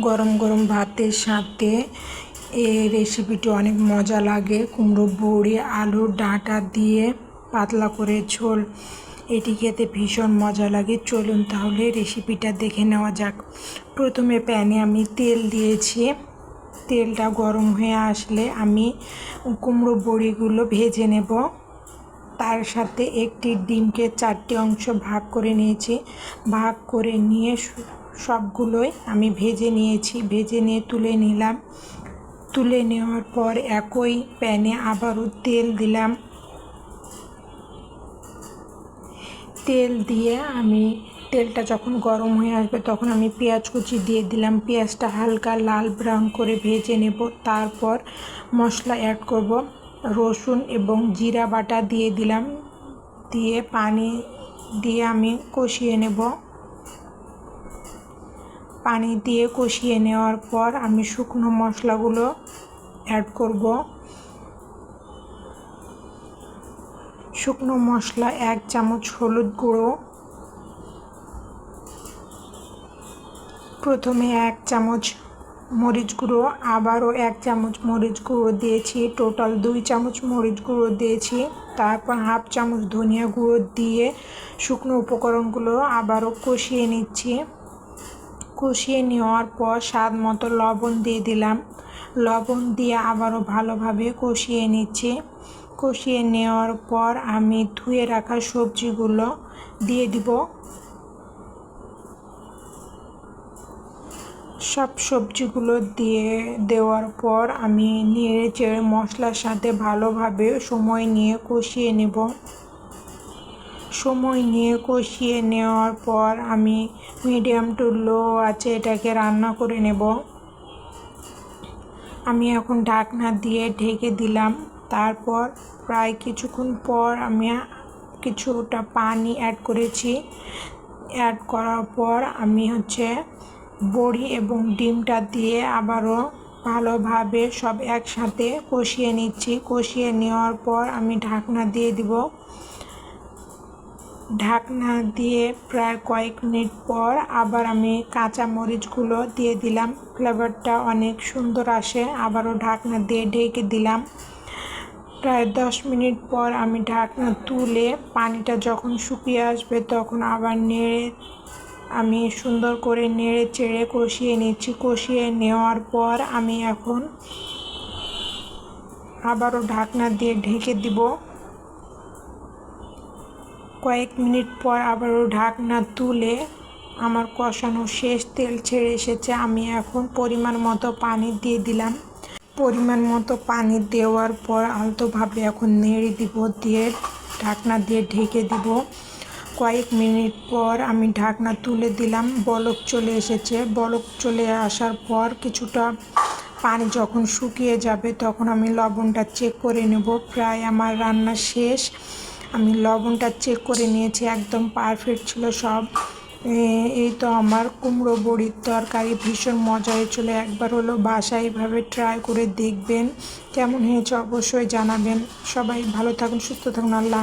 গরম গরম ভাতের সাথে এই রেসিপিটি অনেক মজা লাগে। কুমড়ো, বড়ি, আলু, ডাঁটা দিয়ে পাতলা করে ঝোল। এটি খেতে ভীষণ মজা লাগে। চলুন তাহলে রেসিপিটা দেখে নেওয়া যাক। প্রথমে প্যানে আমি তেল দিয়েছি। তেলটা গরম হয়ে আসলে আমি কুমড়ো, বড়িগুলো ভেজে নেব। তার সাথে একটি ডিমকে চারটি অংশ ভাগ করে নিয়েছি। ভাগ করে নিয়ে সবগুলোই আমি ভেজে নিয়েছি, ভেজে নিয়ে তুলে নিলাম। তুলে নেওয়ার পর একই প্যানে আবারও তেল দিলাম। তেল দিয়ে আমি, তেলটা যখন গরম হয়ে আসবে তখন আমি পেঁয়াজ কুচি দিয়ে দিলাম। পেঁয়াজটা হালকা লাল ব্রাউন করে ভেজে নেব। তারপর মশলা অ্যাড করব। রসুন এবং জিরা বাটা দিয়ে দিলাম। দিয়ে পানি দিয়ে আমি কষিয়ে নেব। পানি দিয়ে কষিয়ে নেওয়ার পর আমি শুকনো মশলাগুলো অ্যাড করব। শুকনো মশলা এক চামচ হলুদ গুঁড়ো। প্রথমে এক চামচ মরিচ গুঁড়ো, আবারও এক চামচ মরিচ গুঁড়ো দিয়েছি। টোটাল দুই চামচ মরিচ গুঁড়ো দিয়েছি। তারপর হাফ চামচ ধনিয়া গুঁড়ো দিয়ে শুকনো উপকরণগুলো আবারও কষিয়ে নিচ্ছি। কষিয়ে নেওয়ার পর স্বাদ মতো লবণ দিয়ে দিলাম। লবণ দিয়ে আবারও ভালোভাবে কষিয়ে নিচ্ছি। কষিয়ে নেওয়ার পর আমি ধুয়ে রাখা সবজিগুলো দিয়ে দিব। সব সবজিগুলো দিয়ে দেওয়ার পর আমি নেড়ে চেড়ে মশলার সাথে ভালোভাবে সময় নিয়ে কষিয়ে নেব। সময় নিয়ে কষিয়ে নেওয়ার পর আমি মিডিয়াম টু লো আছে এটাকে রান্না করে নেব। আমি এখন ঢাকনা দিয়ে ঢেকে দিলাম। তারপর প্রায় কিছুক্ষণ পর আমি কিছুটা পানি অ্যাড করেছি। অ্যাড করার পর আমি হচ্ছে বড়ি এবং ডিমটা দিয়ে আবারও ভালোভাবে সব একসাথে কষিয়ে নিচ্ছি। কষিয়ে নেওয়ার পর আমি ঢাকনা দিয়ে দিব। ঢাকনা দিয়ে প্রায় কয়েক মিনিট পর আবার আমি কাঁচা মরিচগুলো দিয়ে দিলাম। ফ্লেভারটা অনেক সুন্দর আসে। আবারও ঢাকনা দিয়ে ঢেকে দিলাম। প্রায় দশ মিনিট পর আমি ঢাকনা তুলে পানিটা যখন শুকিয়ে আসবে তখন আবার নেড়ে আমি সুন্দর করে নেড়ে চেড়ে কষিয়ে নিচ্ছি। কষিয়ে নেওয়ার পর আমি এখন আবারও ঢাকনা দিয়ে ঢেকে দিব। কয়েক মিনিট পর আবারও ঢাকনা তুলে আমার কষানো শেষ তেল ছেড়ে এসেছে, আমি এখন পরিমাণ মতো পানি দিয়ে দিলাম। পরিমাণ মতো পানি দেওয়ার পর আলতোভাবে এখন নেড়ে দিব, দিয়ে ঢাকনা দিয়ে ঢেকে দিব। কয়েক মিনিট পর আমি ঢাকনা তুলে দিলাম, বলক চলে এসেছে। বলক চলে আসার পর কিছুটা পানি যখন শুকিয়ে যাবে তখন আমি লবণটা চেক করে নেব। প্রায় আমার রান্না শেষ। আমি লবণটা চেক করে নিয়েছি, একদম পারফেক্ট ছিল সব। এই তো আমার কুমড়ো বড়ির তরকারি ভীষণ মজা হয়েছিল। একবার হলো বাসায় এইভাবে ট্রাই করে দেখবেন। কেমন হয়েছে অবশ্যই জানাবেন। সবাই ভালো থাকুন, সুস্থ থাকুন, আল্লাহ